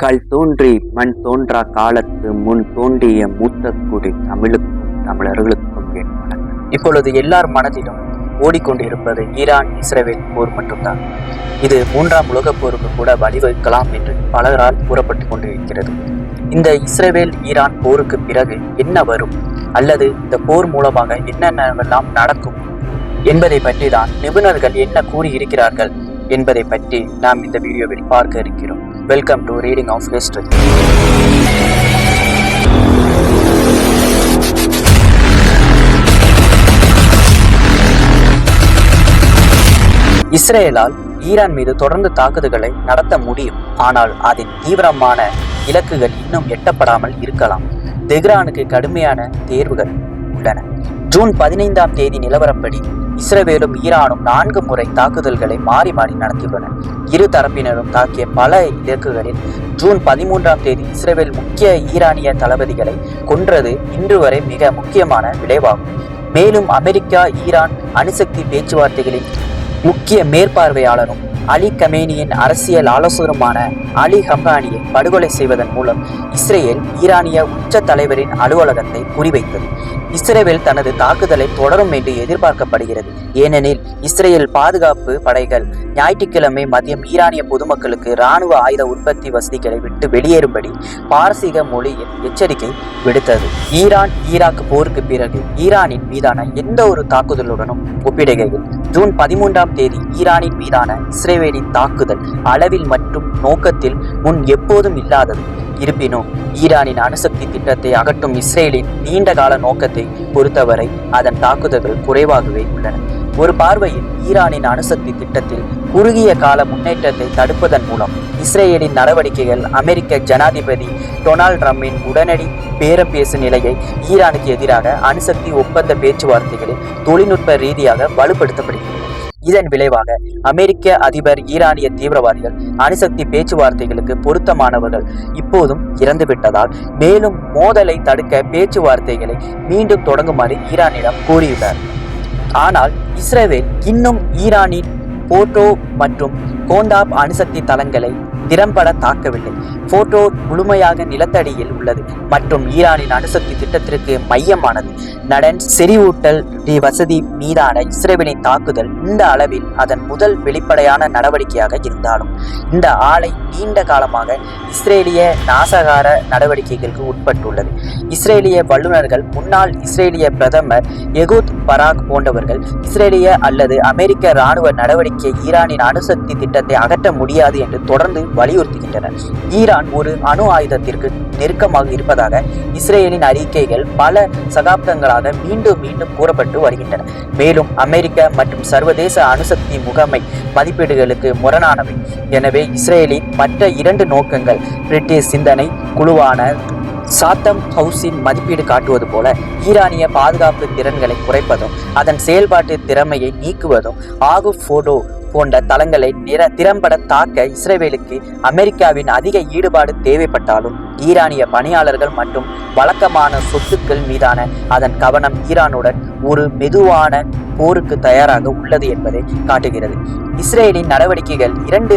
கல் தோன்றி மண் தோன்றா காலத்து முன் தோன்றிய மூத்த குடி தமிழுக்கும் தமிழர்களுக்கும் என் வணக்கம். இப்பொழுது எல்லார் மனதிலும் ஓடிக்கொண்டிருப்பது ஈரான் இஸ்ரேல் போர் மட்டும்தான் இது மூன்றாம் உலகப் போருக்கு கூட வழிவகுக்கலாம் என்று பலரால் கூறப்பட்டு கொண்டிருக்கிறது. இந்த இஸ்ரேல் ஈரான் போருக்கு பிறகு என்ன வரும்? அல்லது இந்த போர் மூலமாக என்னென்னவெல்லாம் நடக்கும்? என்பதை பற்றி தான் நிபுணர்கள் என்ன கூறியிருக்கிறார்கள் என்பதை பற்றி நாம் இந்த வீடியோவில் பார்க்க இருக்கிறோம். Welcome to reading of history இஸ்ரேலால் Iran மீது தொடர்ந்து தாக்குதல்களை நடத்த முடியும். ஆனால் அதன் தீவிரமான இலக்குகள் இன்னும் எட்டப்படாமல் இருக்கலாம். தெஹ்ரானுக்கு கடுமையான தேர்வுகள் உள்ளன. ஜூன் பதினைந்தாம் தேதி நிலவரப்படி இஸ்ரேலும் ஈரானும் நான்கு முறை தாக்குதல்களை மாறி மாறி நடத்தியுள்ளன. இரு தரப்பினரும் தாக்கிய பல இலக்குகளில் ஜூன் பதிமூன்றாம் தேதி இஸ்ரேல் முக்கிய ஈரானிய தளபதிகளை கொன்றது இன்று வரை மிக முக்கியமான விளைவாகும். மேலும் அமெரிக்கா ஈரான் அணுசக்தி பேச்சுவார்த்தைகளில் முக்கிய மேற்பார்வையாளரும் அலி கமேனியின் அரசியல் ஆலோசகருமான அலி ஹம்பானியை படுகொலை செய்வதன் மூலம் இஸ்ரேல் ஈரானிய உச்ச தலைவரின் அலுவலகத்தை குறிவைத்தது. இஸ்ரேல் தனது தாக்குதலை தொடரும் என்று எதிர்பார்க்கப்படுகிறது. ஏனெனில் இஸ்ரேல் பாதுகாப்பு படைகள் ஞாயிற்றுக்கிழமை மதியம் ஈரானிய பொதுமக்களுக்கு இராணுவ ஆயுத உற்பத்தி வசதிகளை விட்டு வெளியேறும்படி பாரசீக மொழியில் எச்சரிக்கை விடுத்தது. ஈரான் ஈராக் போருக்கு பிறகு ஈரானின் மீதான எந்த ஒரு தாக்குதலுடனும் ஒப்பிடுகையில் ஜூன் பதிமூன்றாம் தேதி ஈரானின் மீதான இஸ்ரேவேலின் தாக்குதல் அளவில் மற்றும் நோக்கத்தில் முன் எப்போதும் இல்லாதது. இருப்பினும் ஈரானின் அணுசக்தி திட்டத்தை அகற்றும் இஸ்ரேலின் நீண்ட கால நோக்கத்தை பொறுத்தவரை அதன் தாக்குதல்கள் குறைவாகவே உள்ளன. ஒரு பார்வையில் ஈரானின் அணுசக்தி திட்டத்தில் குறுகிய கால முன்னேற்றத்தை தடுப்பதன் மூலம் இஸ்ரேலின் நடவடிக்கைகள் அமெரிக்க ஜனாதிபதி டொனால்ட் ட்ரம்பின் உடனடி பேரம் பேசும் நிலையை ஈரானுக்கு எதிராக அணுசக்தி ஒப்பந்த பேச்சுவார்த்தைகளில் தொழில்நுட்ப ரீதியாக வலுப்படுத்தப்படுகிறது. இதன் விளைவாக அமெரிக்க அதிபர் ஈரானிய தீவிரவாதிகள் அணுசக்தி பேச்சுவார்த்தைகளுக்கு பொருத்தமானவர்கள் இப்போதும் இறந்துவிட்டதால் மேலும் மோதலை தடுக்க பேச்சுவார்த்தைகளை மீண்டும் தொடங்குமாறு ஈரானிடம் கூறியுள்ளார் ஆனால் இஸ்ரேல் இன்னும் ஈரானின் போட்டோ மற்றும் கோந்தாப் அணுசக்தி தளங்களை திறம்பட தாக்கவில்லை. போட்டோ முழுமையாக நிலத்தடியில் உள்ளது. மற்றும் ஈரானின் அணுசக்தி திட்டத்திற்கு மையமானது. நடன் செறிவூட்டல் வசதி மீதான இஸ்ரேலின் தாக்குதல் இந்த அளவில் அதன் முதல் வெளிப்படையான நடவடிக்கையாக இருந்தாலும் இந்த ஆலை நீண்ட காலமாக இஸ்ரேலிய நாசகார நடவடிக்கைகளுக்கு உட்பட்டுள்ளது. இஸ்ரேலிய வல்லுநர்கள் முன்னாள் இஸ்ரேலிய பிரதமர் எகூத் பராக் போன்றவர்கள் இஸ்ரேலிய அல்லது அமெரிக்க இராணுவ நடவடிக்கை ஈரானின் அணுசக்தி திட்டத்தை அகற்ற முடியாது என்று தொடர்ந்து வலியுறுத்துகின்றன. ஈரான் ஒரு அணு ஆயுதத்திற்கு நெருக்கமாக இருப்பதாக இஸ்ரேலின் அறிக்கைகள் பல சகாப்தங்களாக மீண்டும் மீண்டும் கூறப்பட்டு வருகின்றன. மேலும் அமெரிக்க மற்றும் சர்வதேச அணுசக்தி முகமை மதிப்பீடுகளுக்கு முரணானவை. எனவே இஸ்ரேலின் மற்ற இரண்டு நோக்கங்கள் பிரிட்டிஷ் சிந்தனை குழுவான சாத்தம் ஹவுஸின் மதிப்பீடு காட்டுவது போல ஈரானிய பாதுகாப்பு திறன்களை குறைப்பதும் அதன் செயல்பாட்டு திறமையை நீக்குவதும் ஆகு ஃபோடோ போன்ற தளங்களை நிற திறம்பட தாக்க இஸ்ரேலுக்கு அமெரிக்காவின் அதிக ஈடுபாடு தேவைப்பட்டாலும் ஈரானிய பணியாளர்கள் மற்றும் வழக்கமான சொத்துக்கள் மீதான அதன் கவனம் ஈரானுடன் ஒரு மெதுவான போருக்கு தயாராக உள்ளது என்பதை காட்டுகிறது. இஸ்ரேலின் நடவடிக்கைகள் இரண்டு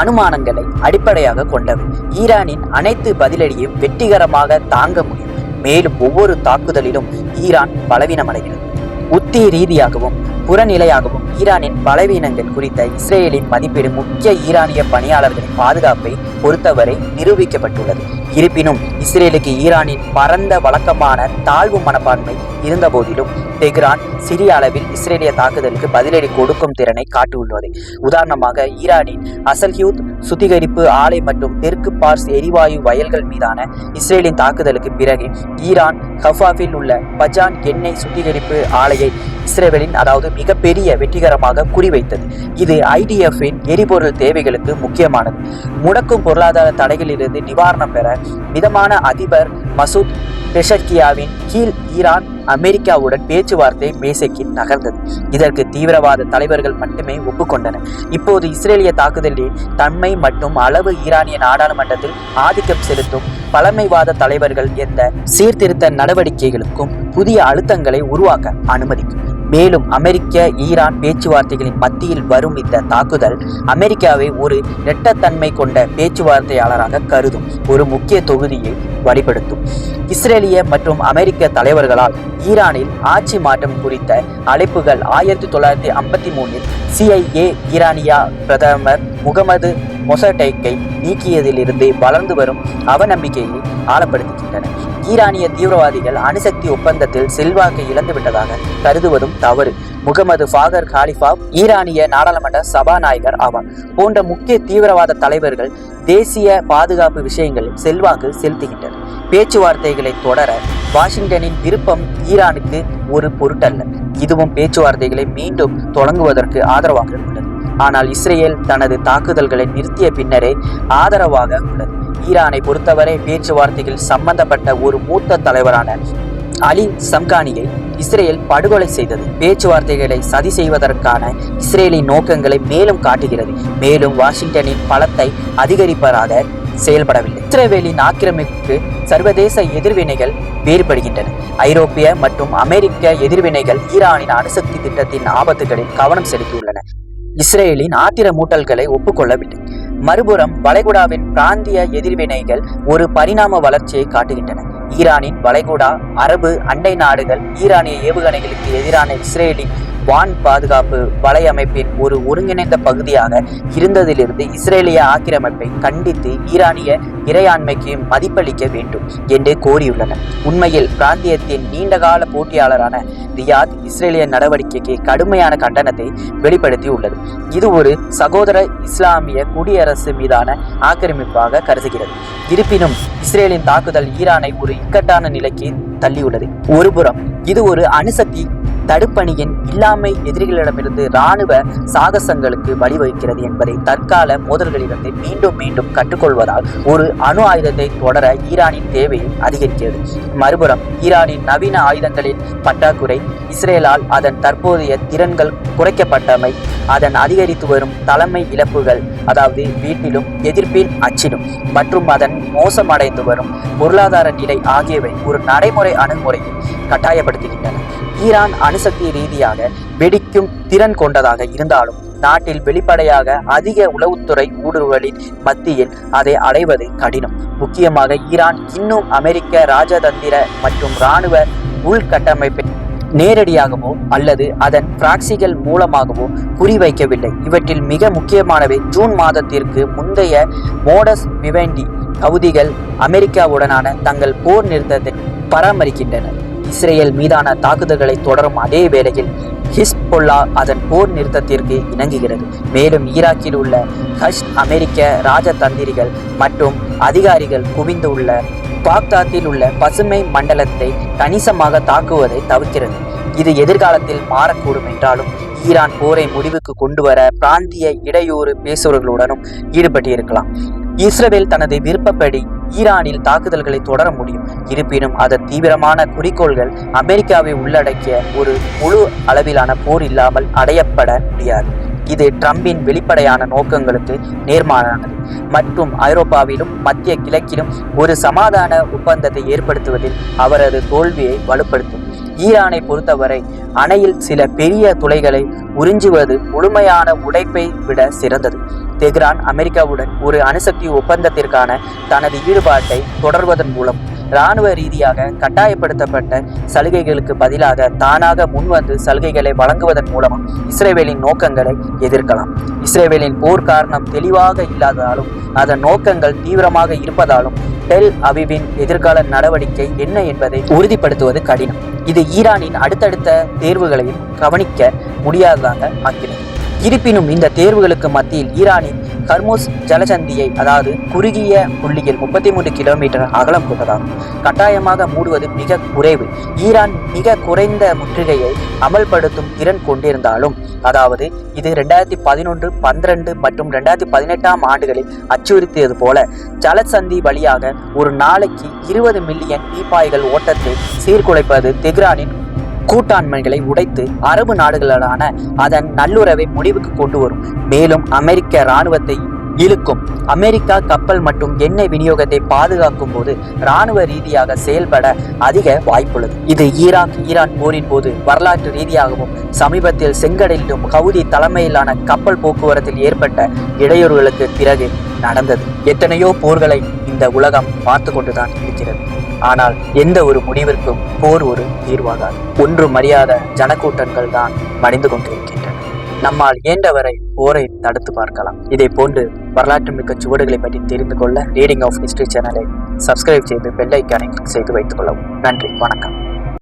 அனுமானங்களை அடிப்படையாக கொண்டவை. ஈரானின் அனைத்து பதிலடியும் வெற்றிகரமாக தாங்க முடியும். மேலும் ஒவ்வொரு தாக்குதலிலும் ஈரான் பலவீனமடைகிறது. உத்தி ரீதியாகவும் புறநிலையாகவும் ஈரானின் பலவீனங்கள் குறித்த இஸ்ரேலின் மதிப்பீடு முக்கிய ஈரானிய பணியாளர்களின் பாதுகாப்பை பொறுத்தவரை நிரூபிக்கப்பட்டுள்ளது. இருப்பினும் இஸ்ரேலுக்கு ஈரானின் பரந்த வழக்கமான தாழ்வு மனப்பான்மை இருந்த போதிலும் டெஹ்ரான் சிறிய அளவில் இஸ்ரேலிய தாக்குதலுக்கு பதிலடி கொடுக்கும் திறனை காட்டியுள்ளது. உதாரணமாக ஈரானின் அசல்ஹியூத் சுத்திகரிப்பு ஆலை மற்றும் தெற்கு பார்ஸ் எரிவாயு வயல்கள் மீதான இஸ்ரேலின் தாக்குதலுக்கு பிறகு ஈரான் ஹஃபாவில் உள்ள பஜான் எண்ணெய் சுத்திகரிப்பு ஆலையை இஸ்ரேலின் அதாவது மிகப்பெரிய வெற்றிகரமாக குறிவைத்தது. இது ஐடிஎஃப்பின் எரிபொருள் தேவைகளுக்கு முக்கியமானது. முடக்கும் பொருளாதார தடைகளிலிருந்து நிவாரணம் பெற மிதமான அதிபர் மசூத் பெஷக்கியாவின் கீழ் ஈரான் அமெரிக்காவுடன் பேச்சுவார்த்தை மேசைக்கு நகர்ந்தது. இதற்கு தீவிரவாத தலைவர்கள் மட்டுமே ஒப்புக்கொண்டனர். இப்போது இஸ்ரேலிய தாக்குதலில் தன்மை மற்றும் அளவு ஈரானிய நாடாளுமன்றத்தில் ஆதிக்கம் செலுத்தும் பழமைவாத தலைவர்கள் எந்த சீர்திருத்த நடவடிக்கைகளுக்கும் புதிய அழுத்தங்களை உருவாக்க அனுமதிக்கும். மேலும் அமெரிக்க ஈரான் பேச்சுவார்த்தைகளின் மத்தியில் வரும் இந்த தாக்குதல் அமெரிக்காவை ஒரு நெட்டத்தன்மை கொண்ட பேச்சுவார்த்தையாளராக கருதும் ஒரு முக்கிய தொகுதியை வழிபடுத்தும். இஸ்ரேலிய மற்றும் அமெரிக்க தலைவர்களால் ஈரானில் ஆட்சி மாற்றம் குறித்த அழைப்புகள் ஆயிரத்தி தொள்ளாயிரத்தி ஐம்பத்தி மூணில் சிஐஏ ஈரானியா பிரதமர் முகமது மொசடைக்கை நீக்கியதிலிருந்து வளர்ந்து வரும் அவநம்பிக்கையை ஆழப்படுத்துகின்றன. ஈரானிய தீவிரவாதிகள் அணுசக்தி ஒப்பந்தத்தில் செல்வாக்கை இழந்துவிட்டதாக கருதுவதும் தவறு. முகமது ஃபாகர் காலிஃபா ஈரானிய நாடாளுமன்ற சபாநாயகர் ஆவார். போன்ற முக்கிய தீவிரவாத தலைவர்கள் தேசிய பாதுகாப்பு விஷயங்களில் செல்வாக்கு செலுத்துகின்றனர். பேச்சுவார்த்தைகளை தொடர வாஷிங்டனின் விருப்பம் ஈரானுக்கு ஒரு பொருட்டல்ல. இதுவும் பேச்சுவார்த்தைகளை மீண்டும் தொடங்குவதற்கு ஆதரவாக உள்ளது. ஆனால் இஸ்ரேல் தனது தாக்குதல்களை நிறுத்திய பின்னரே ஆதரவாக உள்ளது. ஈரானை பொறுத்தவரை பேச்சுவார்த்தையில் சம்பந்தப்பட்ட ஒரு மூத்த தலைவரான அலி சம்கானியை இஸ்ரேல் படுகொலை செய்தது. பேச்சுவார்த்தைகளை சதி செய்வதற்கான இஸ்ரேலின் நோக்கங்களை மேலும் காட்டுகிறது. மேலும் வாஷிங்டனின் பலத்தை அதிகரிப்பதாக செயல்படவில்லை. இஸ்ரேலின் ஆக்கிரமிப்புக்கு சர்வதேச எதிர்வினைகள் வேறுபடுகின்றன. ஐரோப்பிய மற்றும் அமெரிக்க எதிர்வினைகள் ஈரானின் அணுசக்தி திட்டத்தின் ஆபத்துகளில் கவனம் செலுத்தியுள்ளன. இஸ்ரேலின் ஆத்திரமூட்டல்களை ஒப்புக்கொள்ளவில்லை. மறுபுறம் வளைகுடாவின் பிராந்திய எதிர்வினைகள் ஒரு பரிணாம வளர்ச்சியை காட்டுகின்றன. ஈரானின் வளைகுடா அரபு அண்டை நாடுகள் ஈரானிய ஏவுகணைகளுக்கு எதிரான இஸ்ரேலின் வான் பாதுகாப்பு வலையமைப்பின் ஒரு ஒருங்கிணைந்த பகுதியாக இருந்ததிலிருந்து இஸ்ரேலிய ஆக்கிரமிப்பை கண்டித்து ஈரானிய இறையாண்மைக்கு மதிப்பளிக்க வேண்டும் என்று கோரியுள்ளனர். உண்மையில் பிராந்தியத்தின் நீண்டகால போட்டியாளரான ரியாத் இஸ்ரேலிய நடவடிக்கைக்கு கடுமையான கண்டனத்தை வெளிப்படுத்தியுள்ளது. இது ஒரு சகோதர இஸ்லாமிய குடியரசு மீதான ஆக்கிரமிப்பாக கருதுகிறது. இருப்பினும் இஸ்ரேலின் தாக்குதல் ஈரானை ஒரு இக்கட்டான நிலைக்கு தள்ளியுள்ளது. ஒருபுறம் இது ஒரு அணுசக்தி தடுப்பணியின் இல்லாமை எதிரிகளிடமிருந்து இராணுவ சாகசங்களுக்கு வழிவகுக்கிறது என்பதை தற்கால மோதல்களிலிருந்து மீண்டும் மீண்டும் கற்றுக்கொள்வதால் ஒரு அணு ஆயுதத்தை தொடர ஈரானின் தேவையை அதிகரிக்கிறது. மறுபுறம் ஈரானின் நவீன ஆயுதங்களின் பற்றாக்குறை இஸ்ரேலால் அதன் தற்போதைய திறன்கள் குறைக்கப்பட்டமை அதன் அதிகரித்து வரும் தலைமை இழப்புகள் அதாவது வீட்டிலும் எதிர்ப்பின் அச்சிலும் மற்றும் அதன் மோசமடைந்து வரும் பொருளாதார நிலை ஆகியவை ஒரு நடைமுறை அணுகுமுறையில் கட்டாயப்படுத்துகின்றன. ஈரான் அணுசக்தி ரீதியாக வெடிக்கும் திறன் கொண்டதாக இருந்தாலும் நாட்டில் வெளிப்படையாக அதிக உளவுத்துறை ஊடுருவலின் மத்தியில் அதை அடைவது கடினம். முக்கியமாக ஈரான் இன்னும் அமெரிக்க ராஜதந்திர மற்றும் இராணுவ உள்கட்டமைப்பை நேரடியாகவோ அல்லது அதன் பிராக்சிகள் மூலமாகவோ குறிவைக்கவில்லை. இவற்றில் மிக முக்கியமானவை ஜூன் மாதத்திற்கு முந்தைய மோடஸ் விவெண்டி கவுதிகள் அமெரிக்காவுடனான தங்கள் போர் நிறுத்தத்தை பராமரிக்கின்றன. இஸ்ரேல் மீதான தாக்குதல்களை தொடரும் அதே வேளையில் ஹிஸ்பொல்லா அதன் போர் நிறுத்தத்திற்கு இணங்குகிறது. மேலும் ஈராக்கில் உள்ள ஹஷ் அமெரிக்க ராஜதந்திரிகள் மற்றும் அதிகாரிகள் குவிந்துள்ள பாக்தாத்தில் உள்ள பசுமை மண்டலத்தை கணிசமாக தாக்குவதை தவிர்க்கிறது. இது எதிர்காலத்தில் மாறக்கூடும் என்றாலும் ஈரான் போரை முடிவுக்கு கொண்டு வர பிராந்திய இடையூறு பேசுவர்களுடனும் ஈடுபட்டிருக்கலாம். இஸ்ரேல் தனது விருப்பப்படி ஈரானில் தாக்குதல்களை தொடர முடியும். இருப்பினும் அதன் தீவிரமான குறிக்கோள்கள் அமெரிக்காவை உள்ளடக்கிய ஒரு முழு அளவிலான போர் இல்லாமல் அடையப்பட முடியாது. இது ட்ரம்பின் வெளிப்படையான நோக்கங்களுக்கு நேர்மாறானது. மற்றும் ஐரோப்பாவிலும் மத்திய கிழக்கிலும் ஒரு சமாதான ஒப்பந்தத்தை ஏற்படுத்துவதில் அவரது தோல்வியை வலுப்படுத்தும். ஈரானை பொறுத்தவரை அணையில் சில பெரிய துளைகளை உறிஞ்சுவது முழுமையான உடைப்பை விட சிறந்தது. தெஹ்ரான் அமெரிக்காவுடன் ஒரு அணுசக்தி ஒப்பந்தத்திற்கான தனது ஈடுபாட்டை தொடர்வதன் மூலம் இராணுவ ரீதியாக கட்டாயப்படுத்தப்பட்ட சலுகைகளுக்கு பதிலாக தானாக முன்வந்து சலுகைகளை வழங்குவதன் மூலமும் இஸ்ரேவேலின் நோக்கங்களை எதிர்க்கலாம். இஸ்ரேவேலின் போர் காரணம் தெளிவாக இல்லாததாலும் அதன் நோக்கங்கள் தீவிரமாக இருப்பதாலும் டெல் அவிவின் எதிர்கால நடவடிக்கை என்ன என்பதை உறுதிப்படுத்துவது கடினம். இது ஈரானின் அடுத்தடுத்த தேர்வுகளையும் கவனிக்க முடியாததாக ஆக்கிறது இருப்பினும் இந்த தேர்வுகளுக்கு மத்தியில் ஈரானின் கர்மோஸ் ஜலசந்தியை அதாவது குறுகிய புள்ளியில் முப்பத்தி மூன்று கிலோமீட்டர் அகலம் கொண்டதாகும். கட்டாயமாக மூடுவது மிக குறைவு. ஈரான் மிக குறைந்த முற்றுகையை அமல்படுத்தும் திறன் கொண்டிருந்தாலும் அதாவது இது ரெண்டாயிரத்தி பதினொன்று பன்னிரண்டு மற்றும் ரெண்டாயிரத்தி பதினெட்டாம் ஆண்டுகளில் அச்சுறுத்தியது போல ஜலசந்தி வழியாக ஒரு நாளைக்கு இருபது மில்லியன் பீப்பாய்கள் ஓட்டத்தை சீர்குலைப்பது தெஹ்ரானின் கூட்டாண்மைகளை உடைத்து அரபு நாடுகளான அதன் நல்லுறவை முடிவுக்கு கொண்டு வரும். மேலும் அமெரிக்க இராணுவத்தை இழுக்கும். அமெரிக்கா கப்பல் மற்றும் எண்ணெய் விநியோகத்தை பாதுகாக்கும் போது ராணுவ ரீதியாக செயல்பட அதிக வாய்ப்புள்ளது. இது ஈராக் ஈரான் போரின் போது வரலாற்று ரீதியாகவும் சமீபத்தில் செங்கடலிலும் கவுதி தலைமையிலான கப்பல் போக்குவரத்தில் ஏற்பட்ட இடையூறுகளுக்கு பிறகு நடந்தது. எத்தனையோ போர்களை இந்த உலகம் பார்த்து கொண்டுதான் இருக்கிறது. ஆனால் எந்த ஒரு முடிவிற்கும் போர் ஒரு தீர்வாகாது. ஒன்றும் அறியாத ஜனக்கூட்டங்கள் தான் மடிந்து கொண்டிருக்கின்றன. நம்மால் இயன்றவரை போரை தடுத்து பார்க்கலாம். இதை போன்று வரலாற்று மிக்க சுவடுகளை பற்றி தெரிந்து கொள்ள ரீடிங் ஆஃப் ஹிஸ்டரி சேனலை சப்ஸ்கிரைப் செய்து பெல்லைக்கானை கிளிக் செய்து வைத்துக் கொள்ளவும். நன்றி வணக்கம்.